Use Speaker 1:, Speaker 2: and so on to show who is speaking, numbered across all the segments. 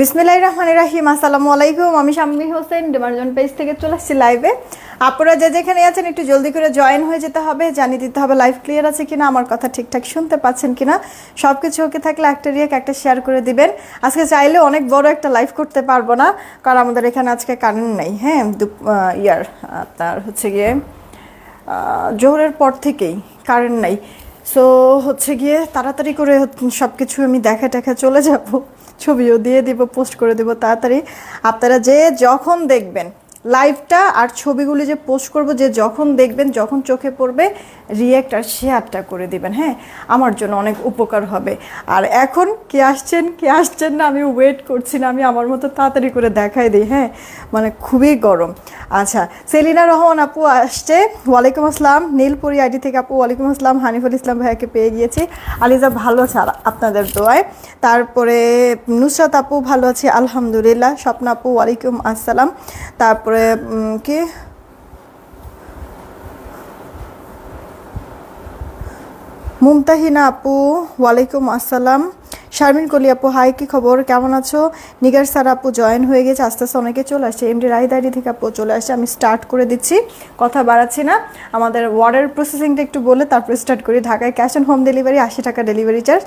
Speaker 1: বিসমিল্লাহির রহমানির রাহিম, আসসালামু আলাইকুম। আমি শাম্মী হোসেন ডিমার্জন পেজ থেকে চলে আসছি লাইভে। আপনারা যে যেখানে আছেন, একটু জলদি করে জয়েন হয়ে যেতে হবে, জানিয়ে দিতে হবে লাইভ ক্লিয়ার আছে কিনা, আমার কথা ঠিকঠাক শুনতে পাচ্ছেন কিনা। সব কিছু ওকে থাকলে একটা রিয়েক, একটা শেয়ার করে দিবেন। আজকে চাইলে অনেক বড় একটা লাইভ করতে পারব না, কারণ আমাদের এখানে আজকে কারেন্ট নেই হ্যাঁ? ইয়ার আপনার হচ্ছে গিয়ে জোহরের পর থেকেই কারেন্ট নাই। সো, হচ্ছে গিয়ে তাড়াতাড়ি করে সব কিছু আমি দেখা টেখা চলে যাব। ছবিও দিয়ে দিব পোস্ট করে দেব তাড়াতাড়ি আপনারা যে যখন দেখবেন লাইভটা আর ছবিগুলি যে পোস্ট করব, যে যখন দেখবেন, যখন চোখে পড়বে রিয়েক্ট আর শেয়ারটা করে দিবেন হ্যাঁ? আমার জন্য অনেক উপকার হবে। আর এখন কে আসছেন কে আসছেন না, আমি ওয়েট করছি না, আমি আমার মতো তাড়াতাড়ি করে দেখাই দিই হ্যাঁ? মানে খুবই গরম। আচ্ছা সেলিনা রহমান আপু আসছে। ওয়ালাইকুম আসসালাম। নীলপুরি আইডি থেকে আপু, ওয়ালাইকুম আসসালাম। হানিফুল ইসলাম ভাইয়াকে পেয়ে গিয়েছি। আলিজা ভালো আছে আপনাদের দোয়ায়। তারপরে নুসরাত আপু ভালো আছে, আলহামদুলিল্লাহ। স্বপ্ন আপু, ওয়ালাইকুম আসসালাম। তারপরে উম, কি মুমতাহিনা আপু ওয়ালাইকুম আসসালাম শারমিন কলি আপু হাই কি খবর? কেমন আছো? নিগার স্যার আপু জয়েন হয়ে গেছে, আস্তে আস্তে অনেকে চলে আসছে। এমডি রাহিদ আইডি থেকে আপু চলে আসছে, আমি স্টার্ট করে দিচ্ছি। কথা বাড়াচ্ছি না। আমাদের ওয়ার্ডের প্রসেসিংটা একটু বলে তারপরে স্টার্ট করি। ঢাকায় ক্যাশ অন হোম ডেলিভারি আশি টাকা ডেলিভারি চার্জ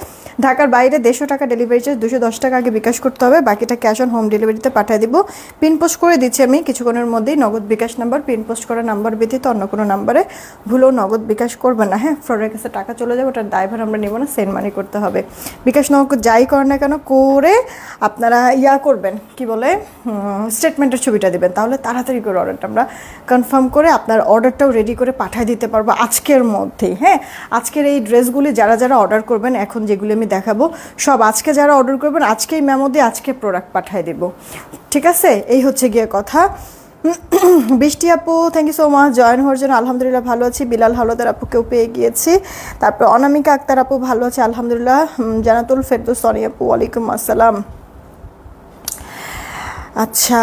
Speaker 1: ঢাকার বাইরে দেড়শো টাকা ডেলিভারি চার্জ দুশো দশ টাকা আগে বিকাশ করতে হবে। বাকিটা ক্যাশ অন হোম ডেলিভারিতে পাঠিয়ে দিব। পিন পোস্ট করে দিচ্ছি আমি কিছুক্ষণের মধ্যেই। Nagad bKash number pin post করা নাম্বার ব্যতীত অন্য কোনো নাম্বারে ভুলেও নগদ বিকাশ করবে না। হ্যাঁ ফ্রডের কাছে টাকা চলে যাবে, ওটার ড্রাইভার আমরা নেব না সেন্ড মানি করতে হবে। বিকাশ নগদ যাই করেন না কেন করে আপনারা ইয়া করবেন, কি বলে স্টেটমেন্টের ছবিটা দিবেন। তাহলে তাড়াতাড়ি করে অর্ডারটা আমরা কনফার্ম করে আপনার অর্ডারটাও রেডি করে পাঠিয়ে দিতে পারব আজকের মধ্যেই। হ্যাঁ আজকের এই ড্রেসগুলি যারা যারা অর্ডার করবেন, এখন যেগুলি আমি দেখাবো, সব আজকে যারা অর্ডার করবেন, আজকেই মেমো দিয়ে আজকে প্রোডাক্ট পাঠিয়ে দেবো। ঠিক আছে? এই হচ্ছে গিয়ে কথা। বৃষ্টি আপু thank you so much join হওয়ার জন্য আলহামদুলিল্লাহ ভালো আছি। বিলাল হাওলাদার আপুকেও পেয়ে গিয়েছি। তারপর অনামিকা আক্তার আপু ভালো আছে, আলহামদুলিল্লাহ। জানাতুল ফেরদৌস সনি আপু, ওয়ালাইকুম আসসালাম। আচ্ছা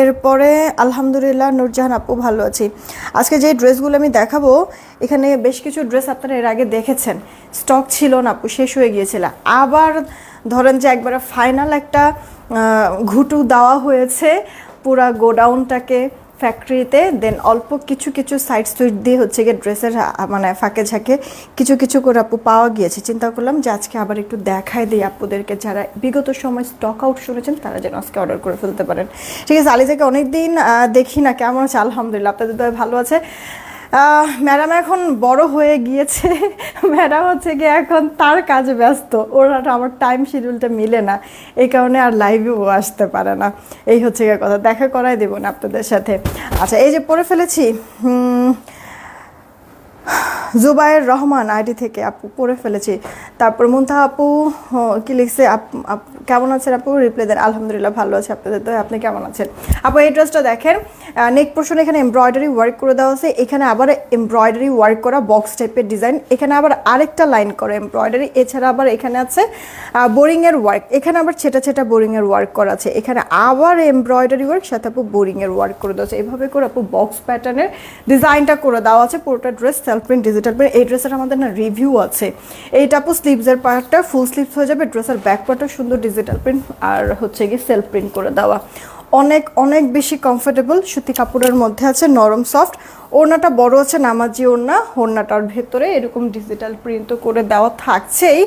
Speaker 1: এরপরে আলহামদুলিল্লাহ নূরজাহান আপু ভালো আছি। আজকে যে ড্রেসগুলো আমি দেখাবো, এখানে বেশ কিছু ড্রেস আপনারা এর আগে দেখেছেন। স্টক ছিল না আপু, শেষ হয়ে গিয়েছিল। আবার ধরেন যে একবারে ফাইনাল একটা ঘুটু দেওয়া হয়েছে। পুরা গোডাউনটাকে ফ্যাক্টরিতে দেন অল্প কিছু কিছু সাইড সুইট দিয়ে হচ্ছে গিয়ে ড্রেসের মানে ফাঁকে ঝাঁকে কিছু কিছু করে আপু পাওয়া গিয়েছে। চিন্তা করলাম যে আজকে আবার একটু দেখায় দিই আপুদেরকে। যারা বিগত সময় স্টক আউট শুনেছেন, তারা যেন আজকে অর্ডার করে ফেলতে পারেন। ঠিক আছে, আলিজাকে অনেক দিন দেখি না। কেমন আছে? আলহামদুলিল্লাহ, আপনাদের ভালো আছে। ম্যাডাম এখন বড় হয়ে গিয়েছে। ম্যাডাম হচ্ছে গিয়ে এখন তার কাজে ব্যস্ত। ওর আমার টাইম শিডিউলটা মিলে না। এই কারণে আর লাইভেও আসতে পারে না। এই হচ্ছে গিয়ে কথা। দেখা করাই দেবো না আপনাদের সাথে। আচ্ছা এই যে পড়ে ফেলেছি জুবায়ের রহমান আইডি থেকে আপু পড়ে ফেলেছি। তারপর মুন্তা আপু কি লিখছে? কেমন আছেন আপু? রিপ্লাই দেন, আলহামদুলিল্লাহ ভালো আছে আপনাদের তো আপনি কেমন আছেন? আপু, এই ড্রেসটা দেখেন নেক পোর্শন এখানে এমব্রয়ডারি ওয়ার্ক করে দেওয়া আছে, এখানে আবার এমব্রয়ডারি ওয়ার্ক করা বক্স টাইপের ডিজাইন এখানে আবার আরেকটা লাইন করা এমব্রয়ডারি এছাড়া আবার এখানে আছে বোরিংয়ের ওয়ার্ক এখানে আবার ছেটা ছেটা বোরিংয়ের ওয়ার্ক করা আছে, এখানে আবার এমব্রয়ডারি ওয়ার্ক সাথে আপু বোরিংয়ের ওয়ার্ক করে দেওয়া আছে, এভাবে করে আপু বক্স প্যাটার্নের ডিজাইনটা করে দেওয়া আছে, পুরোটা dress self print digital print এই ড্রেসের আমাদের না রিভিউ আছে। এইটা আপু স্লিভসের পার্টটা ফুল স্লিভস হয়ে যাবে ড্রেসের ব্যাক পার্টটা সুন্দর ডিজিটাল প্রিন্ট আর হচ্ছে গিয়ে সেলফ প্রিন্ট করে দেওয়া। অনেক অনেক বেশি কমফোর্টেবল সুতি কাপড়ের মধ্যে আছে, নরম সফট ওড়নাটা বড় আছে, নামাজি ওড়না, ওড়নাটার ভেতরে এরকম ডিজিটাল প্রিন্টও করে দেওয়া থাকছেই।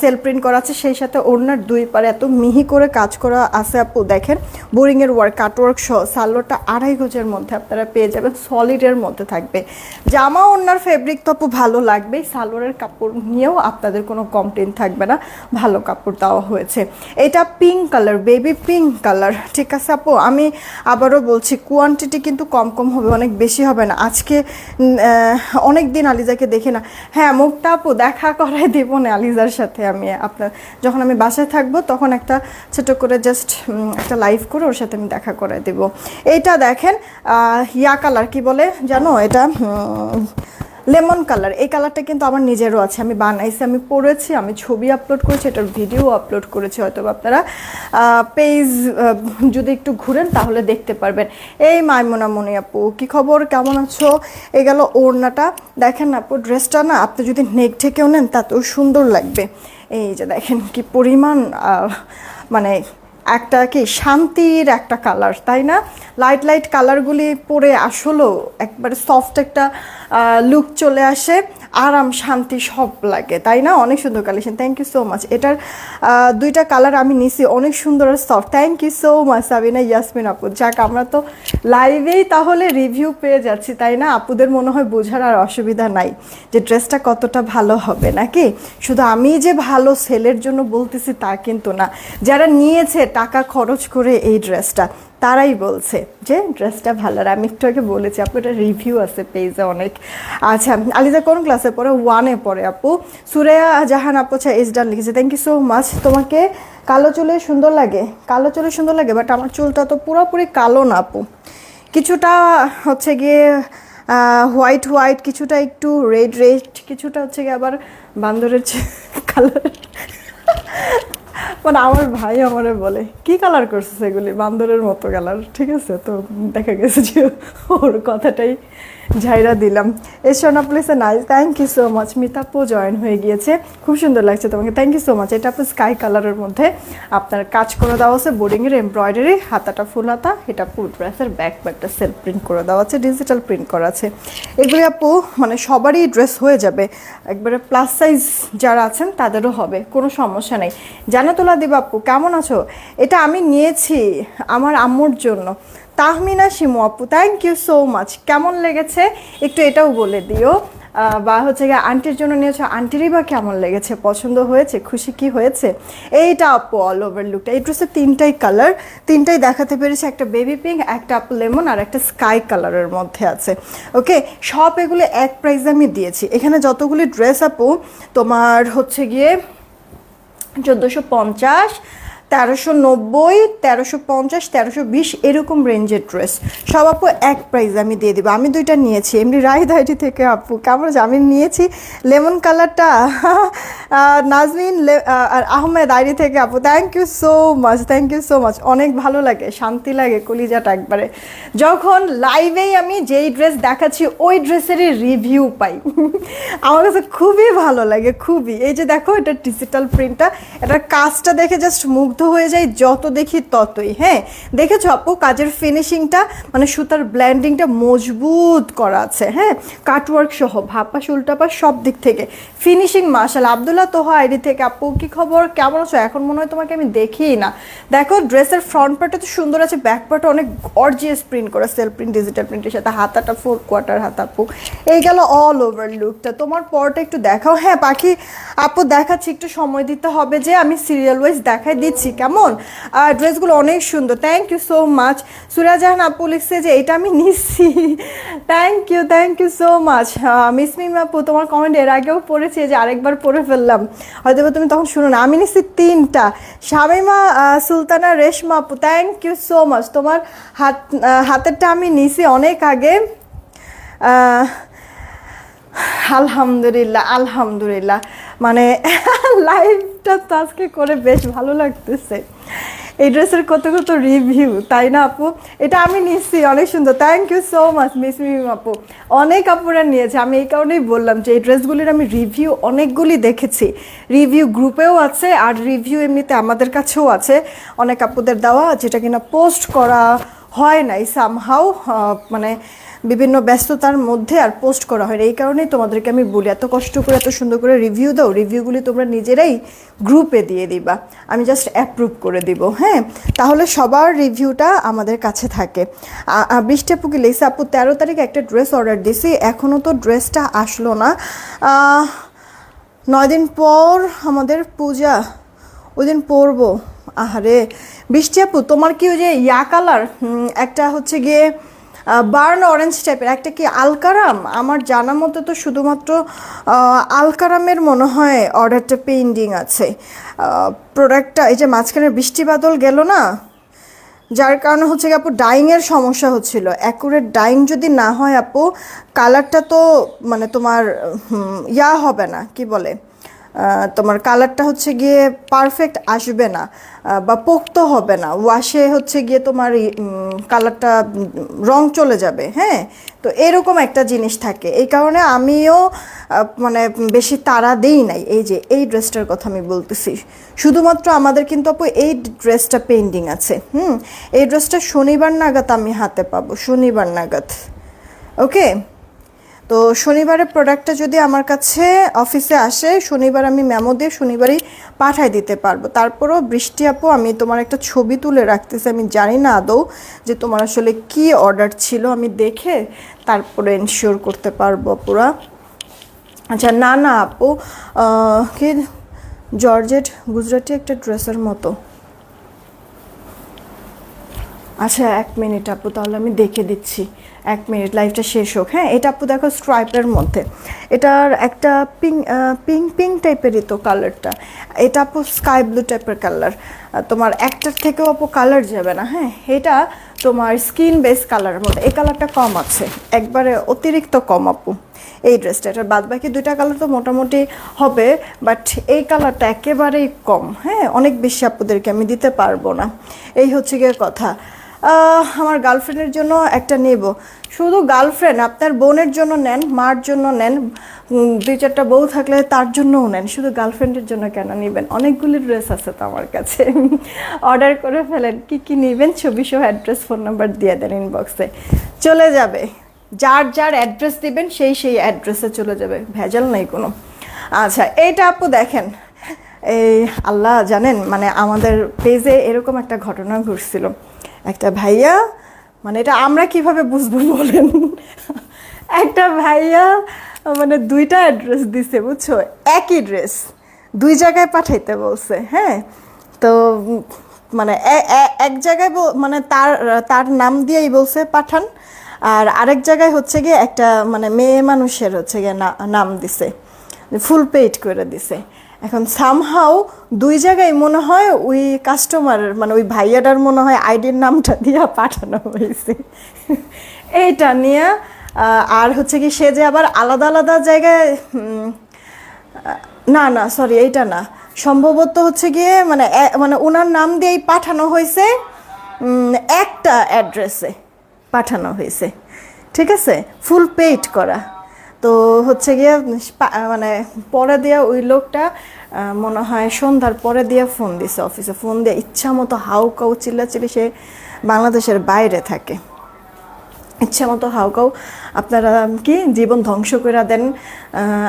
Speaker 1: সেলফ প্রিন্ট করা আছে, সেই সাথে ওড়নার দুই পারে এত মিহি করে কাজ করা আছে আপু, দেখেন। বোরিংয়ের ওয়ার্ক কাটওয়ার্ক সহ সালোয়ারটা আড়াই গজের মধ্যে আপনারা পেয়ে যাবেন সলিডের মধ্যে থাকবে। জামা ওড়নার ফেব্রিক তো আপু, ভালো লাগবেই, সালোয়ারের কাপড় নিয়েও আপনাদের কোনো কমপ্লেন থাকবে না, ভালো কাপড় দেওয়া হয়েছে। এটা pink colour baby pink colour ঠিক আছে আপু? আমি আবারও বলছি কোয়ান্টিটি কিন্তু কম কম হবে, অনেক বেশি হবে না। আজকে অনেক দিন আলিজাকে দেখি না। হ্যাঁ মুখটা আপু, দেখা করাই দেবো না আলিজার সাথে আমি আপনার, যখন আমি বাসায় থাকব তখন একটা ছোটো করে জাস্ট একটা লাইভ করে ওর সাথে আমি দেখা করাই দেবো। এইটা দেখেন ইয়া কালার কি বলে জানো? এটা লেমন কালার, এই কালারটা কিন্তু আমার নিজেরও আছে। আমি বানাইছি, আমি পড়েছি, আমি ছবি আপলোড করেছি, এটার ভিডিও আপলোড করেছি হয়তো আপনারা পেজ যদি একটু ঘুরেন তাহলে দেখতে পারবেন। এই মাইমোনা মনি আপু, কি খবর? কেমন আছো? এই গেল ওড়নাটা। দেখেন আপু ড্রেসটা না, আপনি যদি নেক ঢেকেও নেন, তাতেও সুন্দর লাগবে। এই যে দেখেন কি পরিমাণ মানে একটা কি শান্তির একটা কালার তাই না? লাইট লাইট কালারগুলি পরে আসলেও একবারে সফট একটা লুক চলে আসে। আরাম, শান্তি সব লাগে, তাই না? অনেক সুন্দর collection thank you so much এটার দুইটা কালার আমি নিছি, অনেক সুন্দর আর soft thank you so much Sabina, Yasmin আপু। যাক, আমরা তো লাইভেই তাহলে রিভিউ পেয়ে যাচ্ছি, তাই না? আপুদের মনে হয় বোঝার আর অসুবিধা নাই যে ড্রেসটা কতটা ভালো হবে, নাকি? শুধু আমি যে ভালো সেলের জন্য বলতেছি তা কিন্তু না। যারা নিয়েছে টাকা খরচ করে এই ড্রেসটা। তারাই বলছে যে, ড্রেসটা ভালো। আর আমি একটু আগে বলেছি, আপু, এটা রিভিউ আছে পেজে অনেক। আচ্ছা আলিজা, কোন ক্লাসে পড়ে? ওয়ানে পড়ে, আপু। সুরেয়া জাহান, আপু আচ্ছা এস ডান লিখেছে। থ্যাংক ইউ সো মাচ তোমাকে কালো চুলে সুন্দর লাগে? কালো চুলে সুন্দর লাগে বাট আমার চুলটা তো পুরোপুরি কালো না, আপু। কিছুটা হচ্ছে গিয়ে হোয়াইট হোয়াইট কিছুটা একটু রেড রেড কিছুটা হচ্ছে গিয়ে আবার বান্দরের কালার মানে আমার ভাই আমারে বলে, কি কালার করছে সেগুলি বান্দরের মতো কালার ঠিক আছে? তো দেখা গেছে যে ওর কথাটাই ঝাইরা দিলাম। এই সোনা প্লেসে nice thank you so much মিতাপু join হয়ে গিয়েছে। খুব সুন্দর লাগছে তোমাকে। থ্যাংক ইউ সো মাচ এটা আপু স্কাই কালারের মধ্যে আপনার কাজ করে দেওয়া আছে। বোর্ডিংয়ের এমব্রয়ডারি হাতাটা ফুল হাতা, এটা ফুল ড্রেসের ব্যাক ব্যাকটা সেলফ প্রিন্ট করে দেওয়া আছে ডিজিটাল প্রিন্ট করা আছে। এগুলি আপু মানে সবারই ড্রেস হয়ে যাবে। একবারে প্লাস সাইজ যারা আছেন, তাদেরও হবে, কোনো সমস্যা নেই। জানাতোলা দেব আপু কেমন আছো? এটা আমি নিয়েছি আমার আম্মুর জন্য। তাহমিনা শিমু আপু থ্যাংক ইউ সো মাচ কেমন লেগেছে? একটু এটাও বলে দিও। বা হচ্ছে গিয়ে আন্টির জন্য নিয়েছো, আন্টিরই বা কেমন লেগেছে? পছন্দ হয়েছে? খুশি কি হয়েছে? এইটা আপু অল ওভার লুকটা এই ড্রেসের তিনটাই কালার তিনটাই দেখাতে পেরেছে। একটা বেবি পিঙ্ক একটা আপু লেমন আর একটা স্কাই কালারের মধ্যে আছে। ওকে সব এগুলো এক প্রাইসে আমি দিয়েছি। এখানে যতগুলি ড্রেস আপু, তোমার হচ্ছে গিয়ে চোদ্দোশো পঞ্চাশ তেরোশো নব্বই, তেরোশো পঞ্চাশ, তেরোশো বিশ এরকম রেঞ্জের ড্রেস সব আপু, এক প্রাইস আমি দিয়ে দেবো। আমি দুইটা নিয়েছি। এমনি আইডি থেকে আপু, কেমন? আমি নিয়েছি লেমন কালারটা নাজমিন আর আহমেদ আইডি থেকে আপু। Thank you so much thank you so much অনেক ভালো লাগে, শান্তি লাগে কলিজাটা একবারে। যখন লাইভেই আমি যেই ড্রেস দেখাচ্ছি, ওই ড্রেসেরই রিভিউ পাই। আমার কাছে খুবই ভালো লাগে, খুবই। এই যে দেখো, এটা ডিজিটাল প্রিন্টটা এটার কাজটা দেখে জাস্ট মুগ্ধ হয়ে যাই, যত দেখি ততই। হ্যাঁ দেখেছ আপু, কাজের ফিনিশিংটা মানে সুতার ব্ল্যান্ডিংটা মজবুত করা আছে। হ্যাঁ কাটওয়ার্ক সহ, ভাপা উল্টাপা সব দিক থেকে। Finishing martial Abdullah Toha ID থেকে, আপু, কি খবর? কেমন আছো? এখন মনে হয় তোমাকে আমি দেখিই না। দেখো, ড্রেসের ফ্রন্ট পার্টটা তো সুন্দর আছে ব্যাক পার্টটা অনেক গর্জিয়াস প্রিন্ট করা সেলফ প্রিন্ট ডিজিটাল প্রিন্টের সাথে। হাতাটা ফোর কোয়ার্টার হাত, আপু। এই গেল অল ওভার লুকটা তোমার পরটা একটু দেখাও। হ্যাঁ পাখি, আপু, দেখাচ্ছি, একটু সময় দিতে হবে যে আমি সিরিয়াল ওয়াইজ দেখাই দিচ্ছি। কেমন? আর ড্রেসগুলো অনেক সুন্দর thank you so much Surajahan আপু লিখছে যে, এটা আমি নিচ্ছি thank you thank you so much miss Mim আপু, তোমার কমেন্ট এর আগেও পড়েছি যে, আরেকবার পড়ে ফেললাম। হয়তো তুমি তখন শুনো না, আমি নিচ্ছি তিনটা। শামিমা সুলতানা, রেশমা আপু থ্যাংক ইউ সো মাচ তোমার হাত হাতেরটা আমি নিছি অনেক আগে। আলহামদুলিল্লাহ আলহামদুলিল্লাহ। মানে লাইভটা তো আজকে করে বেশ ভালো লাগতেছে। এই ড্রেসের কত কত রিভিউ তাই না আপু? এটা আমি নিচ্ছি অনেক সুন্দর। Thank you so much miss Mim আপু। অনেক আপুরা নিয়েছে, আমি এই কারণেই বললাম যে এই ড্রেসগুলির আমি রিভিউ অনেকগুলি দেখেছি। রিভিউ গ্রুপেও আছে, আর রিভিউ এমনিতে আমাদের কাছেও আছে। অনেক আপুদের দেওয়া, যেটা কিনা পোস্ট করা হয় নাই সামহাও মানে বিভিন্ন ব্যস্ততার মধ্যে আর পোস্ট করা হয়। এই কারণেই তোমাদেরকে আমি বলি, এত কষ্ট করে, এত সুন্দর করে রিভিউ দাও রিভিউগুলি তোমরা নিজেরাই গ্রুপে দিয়ে দিবা। আমি জাস্ট অ্যাপ্রুভ করে দিব হ্যাঁ? তাহলে সবার রিভিউটা আমাদের কাছে থাকে। বৃষ্টি আপু কি লেসে? আপু, তেরো তারিখে একটা ড্রেস অর্ডার দিছি এখনও তো ড্রেসটা আসলো না। নয় দিন পর আমাদের পূজা, ওই দিন পরবো। আহারে, বৃষ্টি আপু, তোমার কি ওই যে ইয়া কালার? একটা হচ্ছে গিয়ে বার্ন অরেঞ্জ টাইপের একটা কি আলকারাম? আমার জানা মতো তো শুধুমাত্র আলকারামের মনে হয় অর্ডারটা পেন্ডিং আছে। প্রোডাক্টটা এই যে মাঝখানে বৃষ্টি বাদল গেল না? যার কারণে হচ্ছে কি আপু ডাইংয়ের সমস্যা হচ্ছিল। অ্যাকুরেট ডাইং যদি না হয় আপু কালারটা তো মানে তোমার ইয়া হবে না, কি বলে? তোমার কালারটা হচ্ছে গিয়ে পারফেক্ট আসবে না বা পোক্ত হবে না। ওয়াশে হচ্ছে গিয়ে তোমার কালারটা রং চলে যাবে হ্যাঁ? তো এরকম একটা জিনিস থাকে। এই কারণে আমিও মানে বেশি তাড়া দেই নাই। এই যে এই ড্রেসটার কথা আমি বলতেছি। শুধুমাত্র আমাদের কিন্তু আপু এই ড্রেসটা পেন্ডিং আছে, হুম? এই ড্রেসটা শনিবার নাগাদ আমি হাতে পাবো, শনিবার নাগাদ। ওকে তো শনিবারের প্রোডাক্টটা যদি আমার কাছে অফিসে আসে, শনিবার আমি মেমো দিয়ে শনিবারই পাঠাই দিতে পারব। তারপরও বৃষ্টি আপু, আমি তোমার একটা ছবি তুলে রাখতেছি, আমি জানি না আদৌ যে তোমার আসলে কি অর্ডার ছিল, আমি দেখে তারপরে এনশিওর করতে পারব পুরা। আচ্ছা না না আপু কি? জর্জেট গুজরাটি একটা ড্রেসের মতো। আচ্ছা এক মিনিট আপু, তাহলে আমি দেখে দিচ্ছি। এক মিনিট লাইফটা শেষ হোক। হ্যাঁ এটা আপু দেখো স্ট্রাইপের মধ্যে। এটার একটা পিঙ্ক পিঙ্ক পিঙ্ক টাইপেরই তো কালারটা এটা আপু স্কাই ব্লু টাইপের কালার তোমার একটার থেকেও আপু কালার যাবে না হ্যাঁ? এটা তোমার স্কিন বেস কালারের মধ্যে। এই কালারটা কম আছে। একবারে অতিরিক্ত কম আপু। এই ড্রেসটা এটার বাদ বাকি দুইটা কালার তো মোটামুটি হবে বাট এই কালারটা একেবারেই কম হ্যাঁ? অনেক বেশি আপুদেরকে আমি দিতে পারব না। এই হচ্ছে গিয়ে কথা। আমার গার্লফ্রেন্ডের জন্য একটা নেব। শুধু গার্লফ্রেন্ড, আপনার বোনের জন্য নেন, মার জন্য নেন দুই চারটা বউ থাকলে তার জন্যও নেন। শুধু গার্লফ্রেন্ডের জন্য কেন নেবেন? অনেকগুলি ড্রেস আছে তো আমার কাছে। অর্ডার করে ফেলেন। কি কি নেবেন ছবি সহ অ্যাড্রেস, ফোন নাম্বার দিয়ে দেন ইনবক্সে। চলে যাবে। যার যার অ্যাড্রেস দিবেন, সেই সেই অ্যাড্রেসে চলে যাবে। ভেজাল নাই কোনো। আচ্ছা এইটা আপু দেখেন। এই, আল্লাহ জানেন মানে আমাদের পেজে এরকম একটা ঘটনা ঘটছিল। একটা ভাইয়া মানে এটা আমরা কীভাবে বুঝব বলেন? একটা ভাইয়া মানে দুইটা অ্যাড্রেস দিছে, বুঝছ? একই ড্রেস দুই জায়গায় পাঠাইতে বলছে হ্যাঁ? তো মানে এক জায়গায় মানে তার তার নাম দিয়েই বলছে পাঠান, আর আরেক জায়গায় হচ্ছে গিয়ে একটা মানে মেয়ে মানুষের হচ্ছে গিয়ে নাম দিছে, ফুল পেইড করে দিছে। এখন সামহাও দুই জায়গায় মনে হয় ওই কাস্টমার মানে ওই ভাইয়াটার মনে হয় আইডির নামটা দিয়ে পাঠানো হয়েছে। এইটা নিয়ে আর হচ্ছে কি সে যে আবার আলাদা আলাদা জায়গায় না না সরি এইটা না। সম্ভবত হচ্ছে গিয়ে মানে মানে ওনার নাম দিয়েই পাঠানো হয়েছে একটা অ্যাড্রেসে পাঠানো হয়েছে। ঠিক আছে? ফুল পেইড করা। তো হচ্ছে গিয়ে মানে পরে দেওয়া ওই লোকটা মনে হয় সন্ধ্যার পরে দিয়ে ফোন দিছে অফিসে ফোন দিয়ে ইচ্ছা মতো হাউ কাউ চিল্লাচিল্লি সে বাংলাদেশের বাইরে থাকে। ইচ্ছা মতো হাউকাউ আপনারা কি জীবন ধ্বংস করে দেন?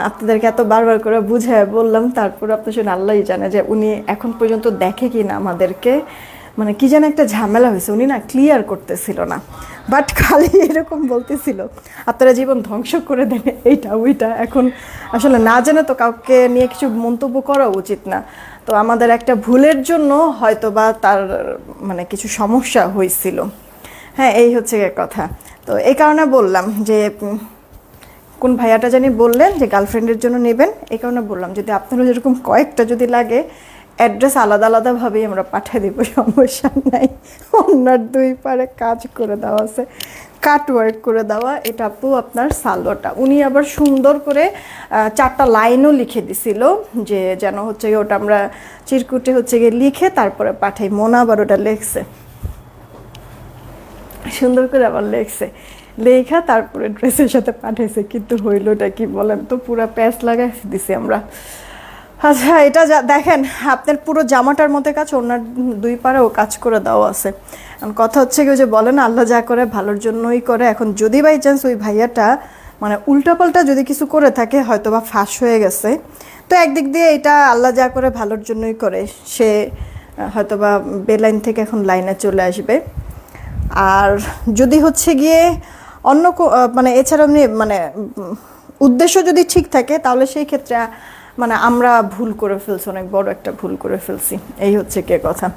Speaker 1: আপনাদেরকে এত বারবার করে বুঝে বললাম, তারপর আপনার শুনে আল্লাহই জানে যে উনি এখন পর্যন্ত দেখে কি না আমাদেরকে। মানে কি যেন একটা ঝামেলা হয়েছে, উনি না ক্লিয়ার করতেছিল না। বাট খালি এরকম বলতেছিল, আপনারা জীবন ধ্বংস করে দেন, এইটা, ওইটা। এখন আসলে না জেনে তো কাউকে নিয়ে কিছু মন্তব্য করা উচিত না। তো আমাদের একটা ভুলের জন্য হয়তো বা তার মানে কিছু সমস্যা হয়েছিল। হ্যাঁ এই হচ্ছে কথা। তো এই কারণে বললাম যে, কোন ভাইয়াটা জানি বললেন যে গার্লফ্রেন্ডের জন্য নেবেন। এই কারণে বললাম, যদি আপনারও যেরকম কয়েকটা যদি লাগে অ্যাড্রেস আলাদা আলাদাভাবেই আমরা পাঠিয়ে দিব, সমস্যা নাই। অন্যার দুই পারে কাজ করে দেওয়া আছে কাট ওয়ার্ক করে দেওয়া, এটা আপু আপনার সালোয়ারটা উনি আবার সুন্দর করে চারটা লাইনও লিখে দিছিল, যে যেন হচ্ছে ওটা আমরা চিরকুটে হচ্ছে গিয়ে লিখে তারপরে পাঠাই। মোনা আবার ওটা লেখছে। সুন্দর করে আবার লেখছে। লেখা তারপরে ড্রেসের সাথে পাঠাইছে, কিন্তু হইলোটা কি বলেন তো? পুরো প্যাচ লাগাই দিছি আমরা। আচ্ছা এটা দেখেন, আপনার পুরো জামাটার মধ্যে কাজ, ওনার দুই পারেও কাজ করে দেওয়া আছে। কথা হচ্ছে কি যে বলেন, আল্লাহ যা করে, ভালোর জন্যই করে। এখন যদি বাই চান্স ওই ভাইয়াটা মানে উল্টাপাল্টা যদি কিছু করে থাকে হয়তো বা ফাঁস হয়ে গেছে। তো একদিক দিয়ে এটা আল্লাহ যা করে, ভালোর জন্যই করে। সে হয়তো বা বেলাইন থেকে এখন লাইনে চলে আসবে। আর যদি হচ্ছে গিয়ে অন্য মানে এছাড়া মানে উদ্দেশ্য যদি ঠিক থাকে, তাহলে সেই ক্ষেত্রে মানে আমরা ভুল করে ফেলছি, অনেক বড় একটা ভুল করে ফেলছি। এই হচ্ছে কে কথা।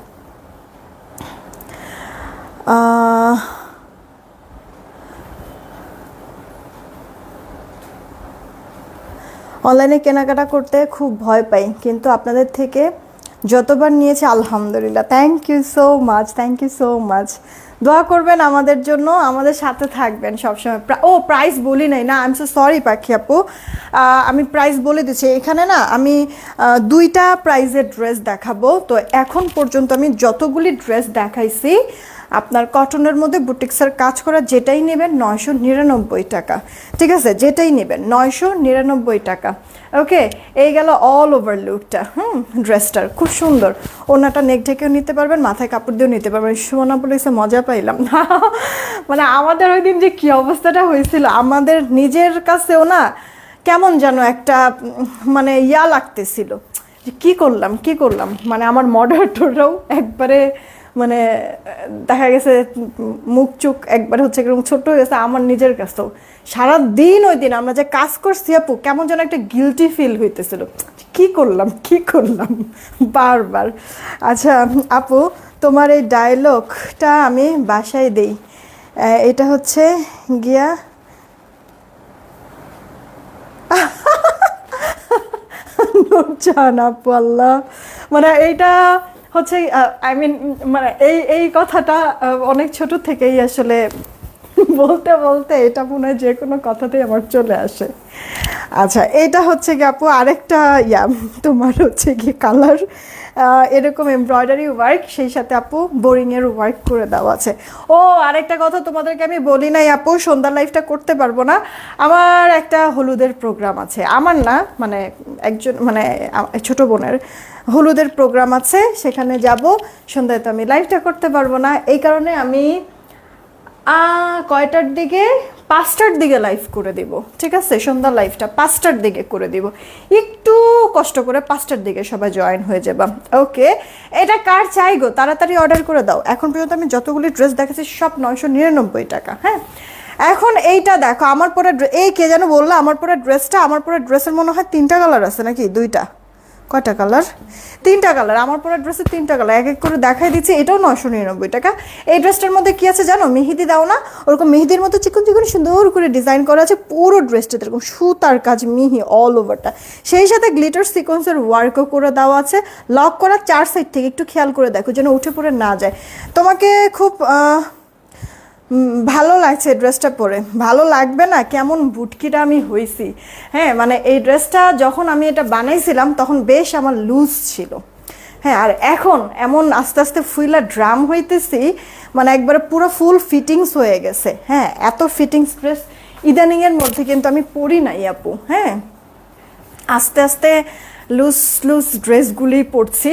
Speaker 1: অনলাইনে কেনাকাটা করতে খুব ভয় পাই, কিন্তু আপনাদের থেকে যতবার নিয়েছি, আলহামদুলিল্লাহ। Thank you so much thank you so much দোয়া করবেন আমাদের জন্য, আমাদের সাথে থাকবেন সবসময়। ও প্রাইস বলি নাই না আমি সো সরি পাখি আপু। আমি প্রাইস বলে দিচ্ছি। এখানে না, আমি দুইটা প্রাইজের ড্রেস দেখাবো। তো এখন পর্যন্ত আমি যতগুলি ড্রেস দেখাইছি, আপনার কটনের মধ্যে বুটিক্সের কাজ করা যেটাই নেবেন নয়শো নিরানব্বই টাকা। ঠিক আছে? যেটাই নেবেন, নয়শো নিরানব্বই টাকা। ওকে এই গেল অল ওভার লুকটা হুম ড্রেসটার খুব সুন্দর। ওনাটা নেক ঢেকেও নিতে পারবেন, মাথায় কাপড় দিয়েও নিতে পারবেন। সোনা পুলিশে মজা পাইলাম। মানে আমাদের ওই দিন যে কী অবস্থাটা হয়েছিল, আমাদের নিজের কাছেও না কেমন যেন একটা মানে ইয়া লাগতেছিল। যে কী করলাম, কি করলাম? মানে আমার মডারেটররাও একবারে মানে দেখা গেছে মুখ চোখ একবার হচ্ছে এরকম ছোট হয়ে গেছে, আমার নিজের কাছেও। সারা দিন ওই দিন আমরা যে কাজ করছি আপু, কেমন যেন একটা গিলটি ফিল হইতেছিল। কি করলাম কি করলাম? বারবার। আচ্ছা আপু, তোমার এই ডায়লগটা আমি বাসায় দেই। এটা হচ্ছে গিয়া জান আপু, আল্লাহ। মানে এইটা হচ্ছে আই মিন মানে এই এই কথাটা অনেক ছোট থেকেই আসলে বলতে বলতে এটা মনে হয় যে কোনো কথাতেই আমার চলে আসে। আচ্ছা এটা হচ্ছে কি আপু আরেকটা ইয়া, তোমার হচ্ছে কি কালার এরকম এমব্রয়ডারি ওয়ার্ক সেই সাথে আপু বোরিংয়ের ওয়ার্ক করে দেওয়া আছে। ও, আরেকটা কথা তোমাদেরকে আমি বলি নাই আপু সন্ধ্যা লাইফটা করতে পারব না। আমার একটা হলুদের প্রোগ্রাম আছে। আমার না মানে একজন মানে ছোট বোনের হলুদের প্রোগ্রাম আছে। সেখানে যাব। সন্ধ্যায় তো আমি লাইভটা করতে পারব না। এই কারণে আমি কয়টার দিকে? পাঁচটার দিকে লাইভ করে দিব। ঠিক আছে? সন্ধ্যা লাইভটা পাঁচটার দিকে করে দিব। একটু কষ্ট করে পাঁচটার দিকে সবাই জয়েন হয়ে যাবা। ওকে এটা কার চাই গো? তাড়াতাড়ি অর্ডার করে দাও। এখন পর্যন্ত আমি যতগুলি ড্রেস দেখেছি সব নয়শো নিরানব্বই টাকা হ্যাঁ? এখন এইটা দেখো, আমার পরে এই কে যেন বলল, আমার পরে ড্রেসটা আমার পরে ড্রেসের মনে হয় তিনটা কালার আছে নাকি? দুইটা। কয়টা কালার? তিনটা কালার। আমার পরে ড্রেসের তিনটা কালার। এক এক করে দেখাই দিচ্ছি। এটাও নশো নিরানব্বই টাকা। এই ড্রেসটার মধ্যে কি আছে জানো? মেহেদি দাও না। ওরকম মেহেদির মতো চিকন চিকন সুন্দর করে ডিজাইন করা আছে। পুরো ড্রেসটাতে এরকম সুতার কাজ, মিহি অল ওভারটা সেই সাথে গ্লিটার সিকোয়েন্সের ওয়ার্কও করে দেওয়া আছে। লক করা চার সাইড থেকে একটু খেয়াল করে দেখো যেন উঠে পড়ে না যায়। তোমাকে খুব ভালো লাগছে ড্রেসটা পরে। ভালো লাগবে না? কেমন বুটকিটা আমি হয়েছি হ্যাঁ মানে এই ড্রেসটা যখন আমি এটা বানাইছিলাম, তখন বেশ আমার লুজ ছিল। হ্যাঁ আর এখন এমন আস্তে আস্তে ফুইলা ড্রাম হইতেছি মানে একবারে পুরো ফুল ফিটিংস হয়ে গেছে। হ্যাঁ এত ফিটিংস ড্রেস ইদানিংয়ের মধ্যে কিন্তু আমি পরি নাই, আপু। হ্যাঁ আস্তে আস্তে লুজ লুজ ড্রেসগুলি পরছি।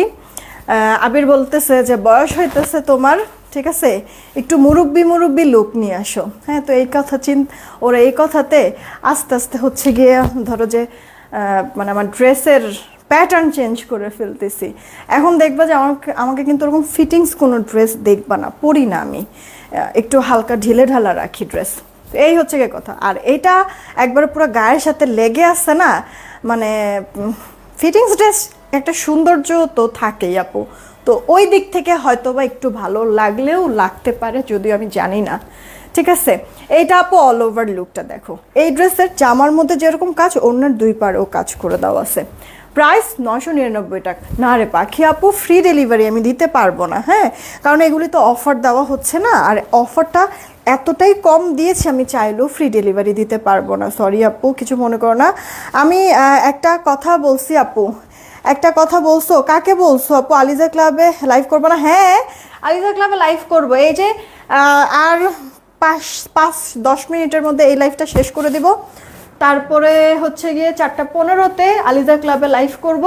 Speaker 1: আবির বলতেছে যে, বয়স হইতেছে তোমার ঠিক আছে? একটু মুরব্বি মুরব্বি লুক নিয়ে আসো। হ্যাঁ তো এই কথা চিন ওরা এই কথাতে আস্তে আস্তে হচ্ছে গিয়ে, ধরো যে মানে আমার ড্রেসের প্যাটার্ন চেঞ্জ করে ফেলতেছি। এখন দেখবা যে আমাকে আমাকে কিন্তু ওরকম ফিটিংস কোনো ড্রেস দেখবা না, পরি না আমি। একটু হালকা ঢিলে ঢালা রাখি ড্রেস এই হচ্ছে গিয়ে কথা। আর এটা একবার পুরো গায়ের সাথে লেগে আসছে না মানে ফিটিংস ড্রেস একটা সৌন্দর্য তো থাকেই আপু। তো ওই দিক থেকে হয়তো বা একটু ভালো লাগলেও লাগতে পারে, যদিও আমি জানি না। ঠিক আছে? এইটা আপু অল ওভার লুকটা দেখো। এই ড্রেসের জামার মধ্যে যেরকম কাজ, অন্যের দুই পারেও কাজ করে দেওয়া আছে। প্রাইস নশো নিরানব্বই টাকা। না রে পাখি আপু ফ্রি ডেলিভারি আমি দিতে পারব না হ্যাঁ? কারণ এগুলি তো অফার দেওয়া হচ্ছে না, আর অফারটা এতটাই কম দিয়েছি, আমি চাইলেও ফ্রি ডেলিভারি দিতে পারব না। সরি আপু, কিছু মনে করো না। আমি একটা কথা বলছি আপু একটা কথা বলছো? কাকে বলছো? আপু, আলিজা ক্লাবে লাইভ করব না? হ্যাঁ আলিজা ক্লাবে লাইভ করব। এই যে আর পাঁচ পাঁচ, দশ মিনিটের মধ্যে এই লাইভটা শেষ করে দিব। তারপরে হচ্ছে গিয়ে চারটা পনেরোতে আলিজা ক্লাবে লাইভ করব।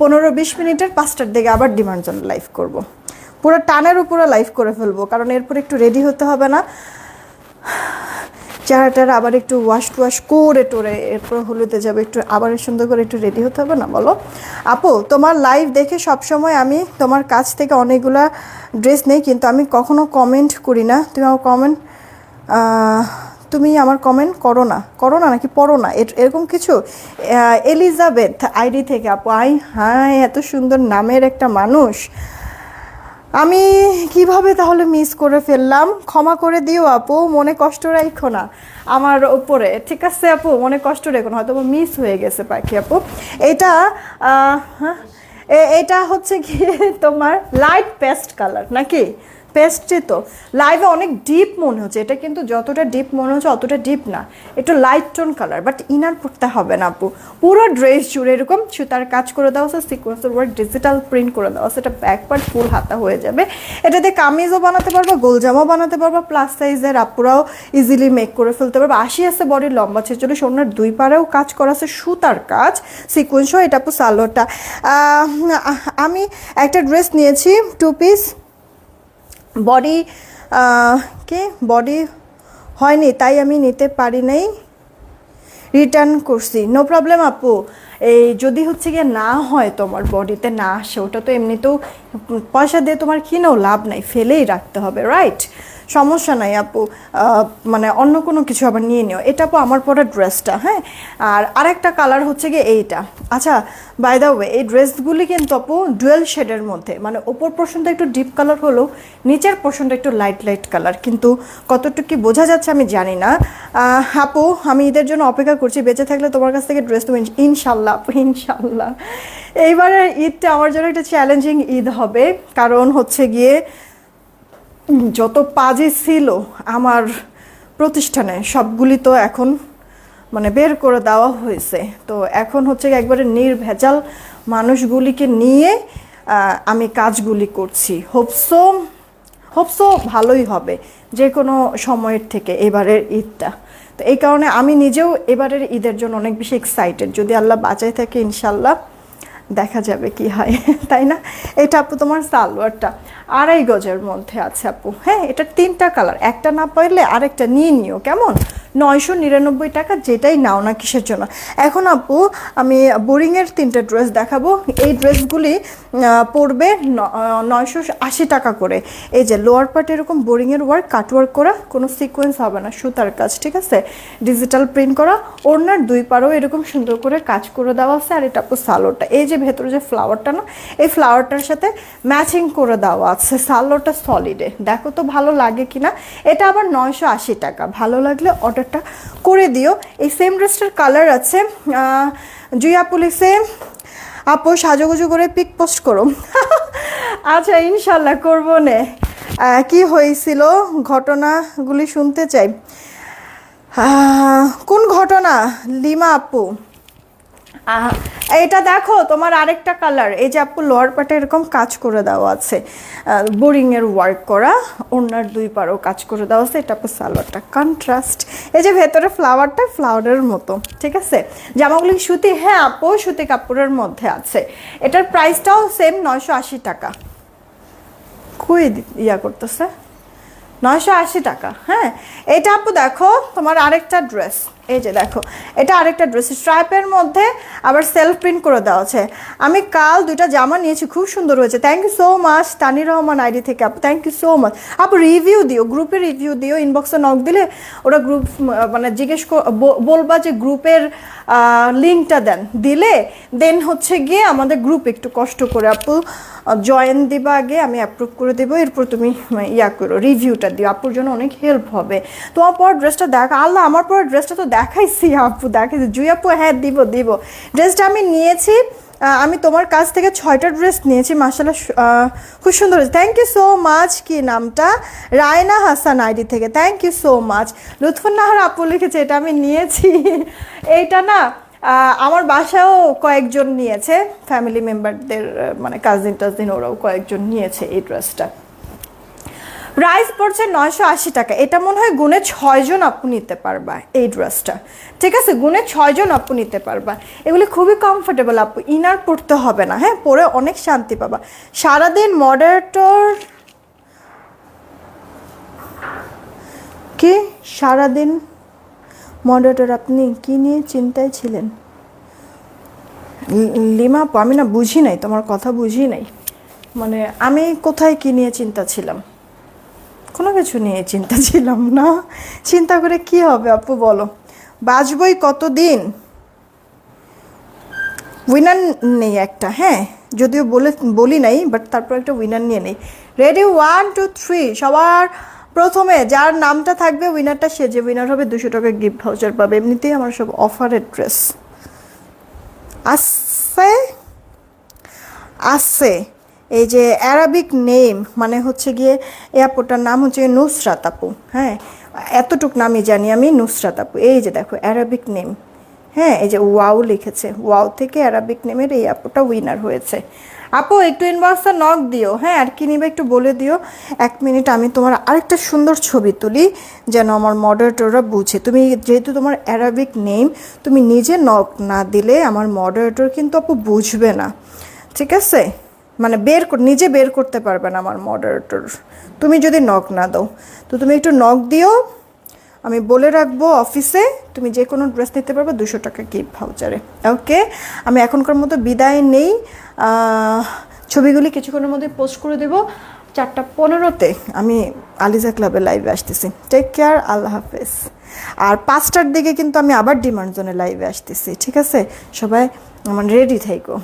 Speaker 1: পনেরো বিশ মিনিটের পাঁচটার দিকে আবার ডিমান্ড জন্য লাইভ করব। পুরো টানের উপরে লাইভ করে ফেলব, কারণ এরপর একটু রেডি হতে হবে না। চেহারাটার আবার একটু ওয়াশ টুয়াশ করে টোরে, এরপর হলুদে যাবে, একটু আবার সুন্দর করে একটু রেডি হতে হবে না, বলো? আপু, তোমার লাইভ দেখে সবসময় আমি তোমার কাছ থেকে অনেকগুলা ড্রেস নেই, কিন্তু আমি কখনো কমেন্ট করি না। তুমি আমার কমেন্ট তুমি আমার কমেন্ট করো না। করো না নাকি পড়ো না? এর- এরকম কিছু? এলিজাবেথ আইডি থেকে, আপু, আই হাই এত সুন্দর নামের একটা মানুষ। আমি কীভাবে তাহলে মিস করে ফেললাম? ক্ষমা করে দিও আপু, মনে কষ্ট রাখো না। আমার ওপরে ঠিক আছে আপু? মনে কষ্ট রেখো না হয়তো মিস হয়ে গেছে পাখি আপু। এটা হ্যাঁ? এটা হচ্ছে কি তোমার লাইট পেস্ট কালার নাকি? পেস্টে তো লাইভে অনেক ডিপ মনে হচ্ছে। এটা কিন্তু যতটা ডিপ মনে হচ্ছে অতটা ডিপ না। একটু light tone colour but inner পড়তে হবে না আপু। পুরো ড্রেস জুড়ে এরকম সুতার কাজ করে দেওয়া আছে সিকোয়েন্সের ওয়ার্ক ডিজিটাল প্রিন্ট করে দেওয়া এটা ব্যাক পার্ট ফুল হাতা হয়ে যাবে। এটাতে কামিজও বানাতে পারবা গোলজামাও বানাতে পারবা প্লাস সাইজের আপুরাও ইজিলি মেক করে ফেলতে পারবে। আশি আছে বডির লম্বা ছেচল্লিশ ওনার দুই পারেও কাজ করা আছে সুতার কাজ সিকোয়েন্সও এটা আপু আহ, আমি একটা ড্রেস নিয়েছি টু পিস বডি কে? বডি হয়নি, তাই আমি নিতে পারি নাই। রিটার্ন করছি। নো প্রবলেম আপু। এই যদি হচ্ছে গিয়ে না হয় তোমার বডিতে না আসে, ওটা তো এমনিতেও পয়সা দিয়ে তোমার কিনেও লাভ নাই, ফেলেই রাখতে হবে রাইট সমস্যা নাই আপু মানে অন্য কোনো কিছু আবার নিয়ে নিও। এটা আপু আমার পরা ড্রেসটা হ্যাঁ? আর আরেকটা কালার হচ্ছে গিয়ে এইটা। আচ্ছা বাই দ্য ওয়ে এই ড্রেসগুলি কিন্তু আপু ডুয়েল শেডের মধ্যে মানে ওপর পোর্শনটা একটু ডিপ কালার হলেও নিচের পোর্শনটা একটু লাইট লাইট কালার কিন্তু কতটুকু কি বোঝা যাচ্ছে আমি জানি না। আপু, আমি ঈদের জন্য অপেক্ষা করছি, বেঁচে থাকলে তোমার কাছ থেকে ড্রেস তুমি ইনশাল্লাহ আপু, ইনশাল্লাহ। এইবারের ঈদটা আমার জন্য একটা চ্যালেঞ্জিং ঈদ হবে, কারণ হচ্ছে গিয়ে যত পাজে ছিল আমার প্রতিষ্ঠানে, সবগুলি তো এখন মানে বের করে দেওয়া হয়েছে। তো এখন হচ্ছে একবারে নির্ভেজাল মানুষগুলিকে নিয়ে আমি কাজগুলি করছি। হোপসো হোপসো ভালোই হবে যে কোনো সময়ের থেকে এবারের ঈদটা। তো এই কারণে আমি নিজেও এবারের ঈদের জন্য অনেক বেশি এক্সাইটেড যদি আল্লাহ বাঁচাই থাকে ইনশাল্লাহ দেখা যাবে কি হয়, তাই না? এটা আপু তোমার সালোয়ারটা। আড়াই গজের মধ্যে আছে, আপু। হ্যাঁ এটা তিনটা কালার। একটা না পারলে আরেকটা নিয়ে নিও, কেমন? নয়শো নিরানব্বই টাকা যেটাই নাও না কিসের জন্য। এখন, আপু, আমি বোরিংয়ের তিনটা ড্রেস দেখাবো। এই ড্রেসগুলি পড়বে নয়শো আশি টাকা করে। এই যে লোয়ার পার্ট এরকম বোরিংয়ের ওয়ার্ক কাটওয়ার্ক করা, কোনো সিকোয়েন্স হবে না, সুতার কাজ, ঠিক আছে? ডিজিটাল প্রিন্ট করা, ওড়নার দুই পারও এরকম সুন্দর করে কাজ করে দেওয়া আছে, আর এটা, আপু সালোয়ারটা এই যে ভেতরে যে ফ্লাওয়ারটা না, এই ফ্লাওয়ারটার সাথে ম্যাচিং করে দেওয়া আছে সালোটা সলিডে দেখো তো ভালো লাগে কিনা। এটা আবার নয়শো আশি টাকা। ভালো লাগলে অর্ডারটা করে দিও। এই সেম ড্রেসটার কালার আছে জুইয়া পুলিশে আপু, সাজুগুজু করে পিক পোস্ট করো। আচ্ছা ইনশাল্লাহ করব নে। কি হয়েছিল ঘটনাগুলি শুনতে চাই। কোন ঘটনা? লিমা আপু। এটা দেখো, তোমার আরেকটা কালার এই যে আপু লোয়ার পাটে এরকম কাজ করে দেওয়া আছে। বোরিংয়ের ওয়ার্ক করা ওনার দুই পারও কাজ করে দেওয়া আছে, এটা আপু সালোয়ারটা কন্ট্রাস্ট এই যে ভেতরে ফ্লাওয়ারটা ফ্লাওয়ারের মতো, ঠিক আছে? জামাগুলি সুতি? হ্যাঁ আপু, সুতি কাপড়ের মধ্যে আছে। এটার প্রাইসটাও সেম নয়শো আশি টাকা। কই ইয়া করতেছে? নয়শো আশি টাকা হ্যাঁ? এটা আপু দেখো, তোমার আরেকটা ড্রেস এই যে দেখো, এটা আরেকটা ড্রেস স্ট্রাইপের মধ্যে আবার সেলফ প্রিন্ট করে দেওয়া আছে। আমি কাল দুইটা জামা নিয়েছি, খুব সুন্দর হয়েছে। Thank you so much Tanir Rahman ID থেকে। আপু থ্যাংক ইউ সো মাচ আপু রিভিউ দিও, গ্রুপে রিভিউ দিও ইনবক্সে নক দিলে ওরা গ্রুপ মানে জিজ্ঞেস বলবা যে গ্রুপের লিঙ্কটা দেন। দিলে দেন হচ্ছে গিয়ে আমাদের গ্রুপ একটু কষ্ট করে আপু জয়েন দিবা আগে, আমি অ্যাপ্রুভ করে দেবো, এরপর তুমি ইয়া করো রিভিউটা দিও। আপুর জন্য অনেক হেল্প হবে। তোমার পর ড্রেসটা দেখ, আল্লাহ, আমার পর ড্রেসটা তো দেখাইছি আপু, দেখাইছি। জুই আপু হ্যাঁ দিব দিব। ড্রেসটা আমি নিয়েছি। আমি তোমার কাছ থেকে ছয়টা ড্রেস নিয়েছি মাসাল্লাহ খুব সুন্দর হয়েছে। থ্যাংক ইউ সো মাচ কি নামটা? রায়না হাসান আইডি থেকে। Thank you so much Lutfunnahar আপু লিখেছে, এটা আমি নিয়েছি। এইটা না আমার বাসায়ও কয়েকজন নিয়েছে ফ্যামিলি মেম্বারদের মানে কাজিন টাজিন ওরাও কয়েকজন নিয়েছে এই ড্রেসটা প্রাইস পড়ছে নয়শো আশি টাকা। এটা মনে হয় গুণে ছয়জন আপু নিতে পারবা এই ড্রেসটা। ঠিক আছে? গুণে ছয়জন আপু নিতে পারবা। এগুলি খুবই কমফোর্টেবল আপু। ইনার পড়তে হবে না হ্যাঁ? পরে অনেক শান্তি পাবা। সারাদিন মডারেটর কি? সারাদিন মডারেটর আপনি কি নিয়ে চিন্তায় ছিলেন? লিমা আপু, আমি না বুঝি নাই তোমার কথা বুঝি নাই। মানে আমি কোথায় কি নিয়ে চিন্তা ছিলাম? কোনো কিছু নিয়ে চিন্তা ছিলাম না। চিন্তা করে কি হবে আপু বলো। বাঁচবই কতদিন? উইনার নেই একটা হ্যাঁ? যদিও বলে, বলি নাই বাট তারপর একটা উইনার নিয়ে নেই। রেডি ওয়ান টু থ্রি সবার প্রথমে যার নামটা থাকবে উইনারটা সে যে উইনার হবে, দুশো টাকা গিফট ভাউচার পাবে। এমনিতেই আমার সব অফারের ড্রেস আসছে আছে। এই যে অ্যারাবিক নেম মানে হচ্ছে গিয়ে এই আপুটার নাম হচ্ছে নুসরাত আপু হ্যাঁ? এতটুক নামই জানি আমি, নুসরাত আপু। এই যে দেখো অ্যারাবিক নেম হ্যাঁ? এই যে ওয়াও লিখেছে, ওয়াও থেকে অ্যারাবিক নেমের এই আপুটা উইনার হয়েছে। আপু, একটু ইনবক্সটা নক দিও হ্যাঁ? আর কি নিবে একটু বলে দিও। এক মিনিট আমি তোমার আরেকটা সুন্দর ছবি তুলি, যেন আমার মডারেটররা বুঝে। তুমি যেহেতু তোমার অ্যারাবিক নেম তুমি নিজে নক না দিলে আমার মডারেটর কিন্তু আপু বুঝবে না। ঠিক আছে? মানে বের নিজে বের করতে পারবে না আমার মডারেটর তুমি যদি নখ না দাও, তো তুমি একটু নখ দিও। আমি বলে রাখব অফিসে তুমি যে কোনো ড্রেস নিতে পারবে দুশো টাকা গিফট ভাউচারে ওকে আমি এখনকার মতো বিদায় নেই। ছবিগুলি কিছুক্ষণের মধ্যে পোস্ট করে দেবো। চারটা পনেরোতে আমি আলিজা ক্লাবে লাইভে আসতেছি। টেক কেয়ার আল্লাহ হাফেজ। আর পাঁচটার দিকে কিন্তু আমি আবার ডিমান্ড জোনে লাইভে আসতেছি, ঠিক আছে? সবাই আমার রেডি থাইকো